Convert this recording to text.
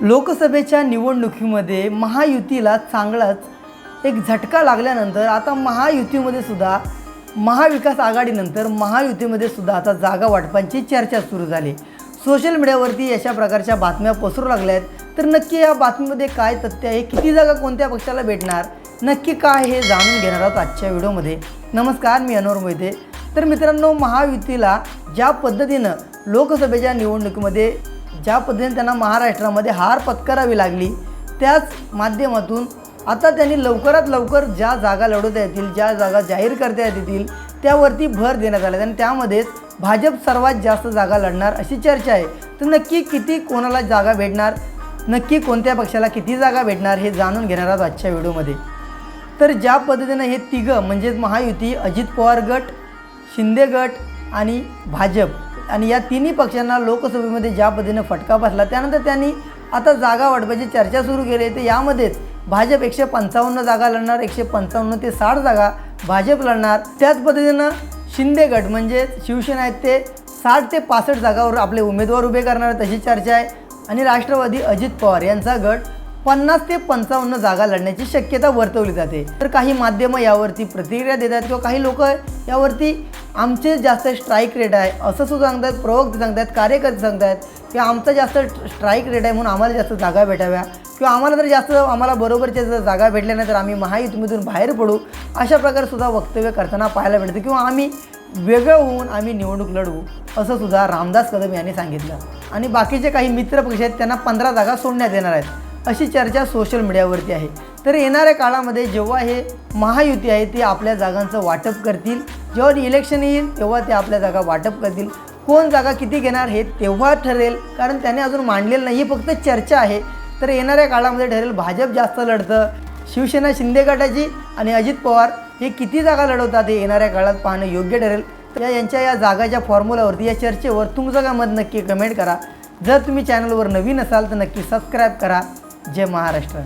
लोकसभेच्या निवडणुकीमध्ये महायुतीला चांगलाच एक झटका लागल्यानंतर आता महायुतीमध्ये सुद्धा महाविकास आघाडीनंतर महायुतीमध्ये सुद्धा आता जागा वाटपांची चर्चा सुरू झाली. सोशल मीडियावरती अशा प्रकारच्या बातम्या पसरू लागल्या आहेत तर नक्की या बातमीमध्ये काय तथ्य आहे? किती जागा कोणत्या पक्षाला भेटणार? नक्की काय हे जाणून घेणार आहोत आजच्या व्हिडिओमध्ये. नमस्कार मी अनोर मोहिते. तर मित्रांनो महायुतीला ज्या पद्धतीनं लोकसभेच्या निवडणुकीमध्ये ज्या पद्धतीने त्यांना महाराष्ट्रामध्ये हार पत्करावी लागली त्याच माध्यमातून आता त्यांनी लवकरात लवकर ज्या जागा लढवता येतील ज्या जागा जाहीर करता येतील त्यावरती भर देण्यात आला. आणि त्यामध्येच भाजप सर्वात जास्त जागा लढणार अशी चर्चा आहे. तर नक्की किती कोणाला जागा भेटणार? नक्की कोणत्या पक्षाला किती जागा भेटणार? हे जाणून घेणार आहोत आजच्या व्हिडिओमध्ये. तर ज्या पद्धतीनं हे तिघं म्हणजेच महायुती अजित पवार गट शिंदे गट आणि भाजप आणि या तिन्ही पक्षांना लोकसभेमध्ये ज्या पद्धतीनं फटका बसला त्यानंतर त्यांनी आता जागा वाटपाची चर्चा सुरू केली तर यामध्येच भाजप एकशे पंचावन्न जागा लढणार एकशे पंचावन्न ते साठ जागा भाजप लढणार. त्याच पद्धतीनं शिंदे गट म्हणजे शिवसेना आहेत ते साठ ते पासष्ट जागावर आपले उमेदवार उभे करणार तशी चर्चा आहे. आणि राष्ट्रवादी अजित पवार यांचा गट पन्नास ते पंचावन्न जागा लढण्याची शक्यता वर्तवली जाते. तर काही माध्यमं यावरती प्रतिक्रिया देतात किंवा काही लोक यावरती आमचे जास्त स्ट्राईक रेट आहे असं सुद्धा सांगतात प्रवक्ते सांगतात कार्यकर्ते सांगतात की आमचा जास्त स्ट्राईक रेट आहे म्हणून आम्हाला जास्त जागा भेटाव्या किंवा आम्हाला जर जास्त आम्हाला बरोबरच्या जर जागा भेटल्या नाही तर आम्ही महायुतीमधून बाहेर पडू अशा प्रकारे सुद्धा वक्तव्य करताना पाहायला भेटतं किंवा आम्ही वेगळं होऊन आम्ही निवडणूक लढवू असं सुद्धा रामदास कदम यांनी सांगितलं. आणि बाकीचे काही मित्र पक्ष आहेत त्यांना पंधरा जागा सोडण्यात येणार आहेत. अशी चर्चा सोशल मीडियावरती आहे. तर येणाऱ्या काळामध्ये जेव्हा हे महायुती आहे ते आपल्या जागांचं वाटप करतील. जेव्हा इलेक्शन येईल तेव्हा ते आपल्या जागा वाटप करतील. कोण जागा किती घेणार हे तेव्हा ठरेल कारण त्याने अजून मांडलेलं नाही ही फक्त चर्चा आहे. तर येणाऱ्या काळामध्ये ठरेल भाजप जास्त लढतं शिवसेना शिंदे गटाची आणि अजित पवार हे किती जागा लढवतात हे येणाऱ्या काळात पाहणं योग्य ठरेल. तर या यांच्या या जागाच्या फॉर्म्युलावरती या चर्चेवर तुमचं काय मत नक्की कमेंट करा. जर तुम्ही चॅनलवर नवीन असाल तर नक्की सबस्क्राईब करा. जय महाराष्ट्र.